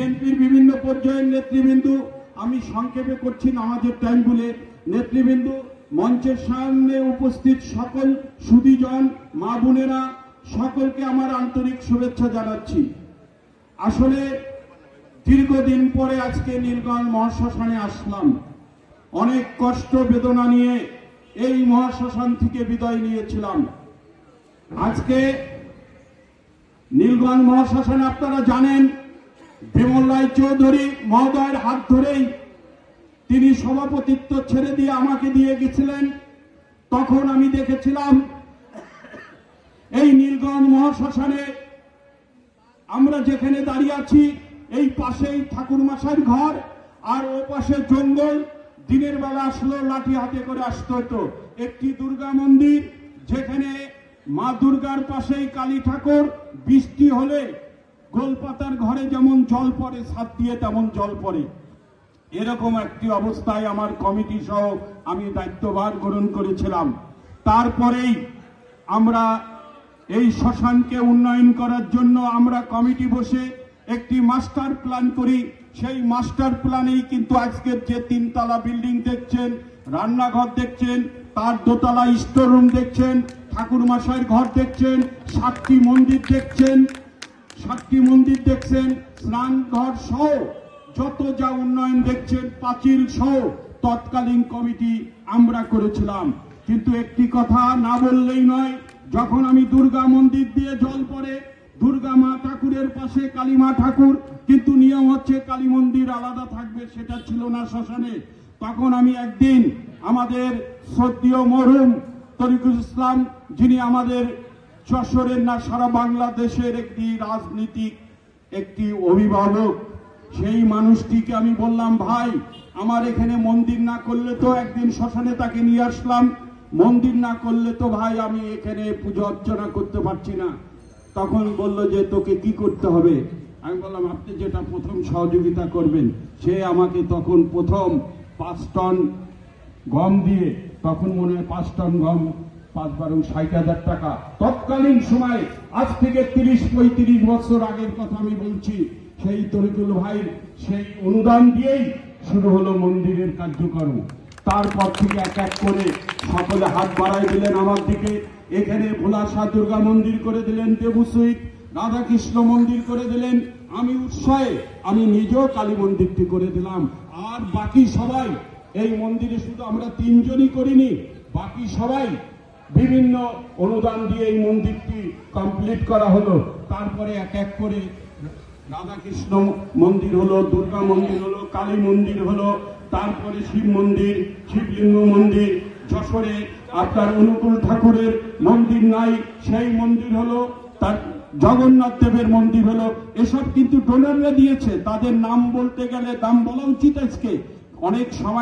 বিএনপির বিভিন্ন পর্যায়ের নেতৃবৃন্দু, আমি সংক্ষেপে করছি নামাজের টাইম বলে নেতৃবৃন্দু, মঞ্চের সামনে উপস্থিত সকল সুদীজন, মা বোনেরা, সকলকে আমার আন্তরিক শুভেচ্ছা জানাচ্ছি। আসলে দীর্ঘদিন পরে আজকে নীলগঞ্জ মহাশ্মশানে আসলাম। অনেক কষ্ট, বেদনা নিয়ে এই মহাশ্মশান থেকে বিদায় নিয়েছিলাম। আজকে নীলগঞ্জ মহাশ্মশানে আপনারা জানেন বিমল রায় চৌধুরী মহোদয়ের হাত ধরেই তিনি সভাপতিত্ব ছেড়ে দিয়ে আমাকে দিয়ে গেছিলেন। তখন আমি দেখেছিলাম, এই নীলগঞ্জ মহাশ্মশানে আমরা যেখানে দাঁড়িয়ে আছি, এই পাশেই ঠাকুর মাসার ঘর, আর ও পাশে জঙ্গল। দিনের বেলা আসলো, লাঠি হাতে করে আসতে হতো একটি দুর্গা মন্দির, যেখানে মা দুর্গার পাশেই কালী ঠাকুর, বৃষ্টি হলে গোলপাতার ঘরে যেমন জল পড়ে, ছাদ দিয়ে তেমন জল পড়ে। এরকম একটি অবস্থায় আমার কমিটি সহ আমি দায়িত্বভার গ্রহণ করেছিলাম। তারপরেই আমরা এই শ্মশানকে উন্নয়ন করার জন্য আমরা কমিটি বসে একটি মাস্টার প্ল্যান করি। সেই মাস্টার প্ল্যানেই কিন্তু আজকের যে তিনতলা বিল্ডিং দেখছেন, রান্নাঘর দেখছেন, তার দোতলা স্টোর রুম দেখছেন ঠাকুর মশাইয়ের ঘর দেখছেন, সাতটি মন্দির দেখছেন সাতটি মন্দির দেখছেন, স্নান ঘর সহ যত যা উন্নয়ন দেখছেন, পাঁচিল সহ তৎকালীন কমিটি আমরা করেছিলাম। কিন্তু একটি কথা না বললেই নয়, যখন আমি দুর্গা মন্দির দিয়ে জল পড়ে, দুর্গা মা ঠাকুরের পাশে কালী মা ঠাকুর, কিন্তু নিয়ম হচ্ছে কালী মন্দির আলাদা থাকবে, সেটা ছিল না শ্মশানে। তখন আমি একদিন আমাদের শ্রদ্ধীয় মরহুম তরিকুল ইসলাম, যিনি আমাদের যশোরের না, সারা বাংলাদেশের একটি রাজনীতিক, একটি অভিভাবক। সেই মানুষটিকে আমি বললাম, ভাই, আমার এখানে মন্দির না করলে তো একদিন শ্মশানে তাকে নিয়ে আসলাম। মন্দির না করলে তো ভাই আমি এখানে পুজো অর্চনা করতে পারছি না। তখন বলল যে, তোকে কি করতে হবে? আমি বললাম, আপনি যেটা প্রথম সহযোগিতা করবেন, সে আমাকে তখন প্রথম পাঁচ টন গম দিয়ে, তখন মনে হয় পাঁচ টন গম পাঁচ বারো ষাট হাজার টাকা। তৎকালীন সময়, আজ থেকে তিরিশ, পঁয়ত্রিশ বছর আগের কথা আমি বলছি, সেই তরিকুল ভাইয়ের সেই অনুদান দিয়েই শুরু হলো মন্দিরের কার্যক্রম। তারপর থেকে এক এক করে সকলে হাত বাড়াই দিলেন আমার দিকে। এখানে ভোলাশা দুর্গা মন্দির করে দিলেন দেবুসুইট রাধাকৃষ্ণ মন্দির করে দিলেন। আমি উৎসাহে, আমি নিজেও কালী মন্দিরটি করে দিলাম। আর বাকি সবাই, এই মন্দিরে শুধু আমরা তিনজনই করিনি, বাকি সবাই বিভিন্ন অনুদান দিয়ে এই মন্দিরটি কমপ্লিট করা হলো। তারপরে এক এক করে রাধাকৃষ্ণ মন্দির হলো, দুর্গা মন্দির হলো, কালী মন্দির হলো, তারপরে শিব মন্দির, শিবলিঙ্গ মন্দির, যশোরে আপনার অনুকূল ঠাকুরের মন্দির নাই, সেই মন্দির হলো, তার জগন্নাথ দেবের মন্দির হলো। এসব কিন্তু ডোনাররা দিয়েছে। তাদের নাম বলতে গেলে দাম বলা উচিত আজকে। অনেক সময়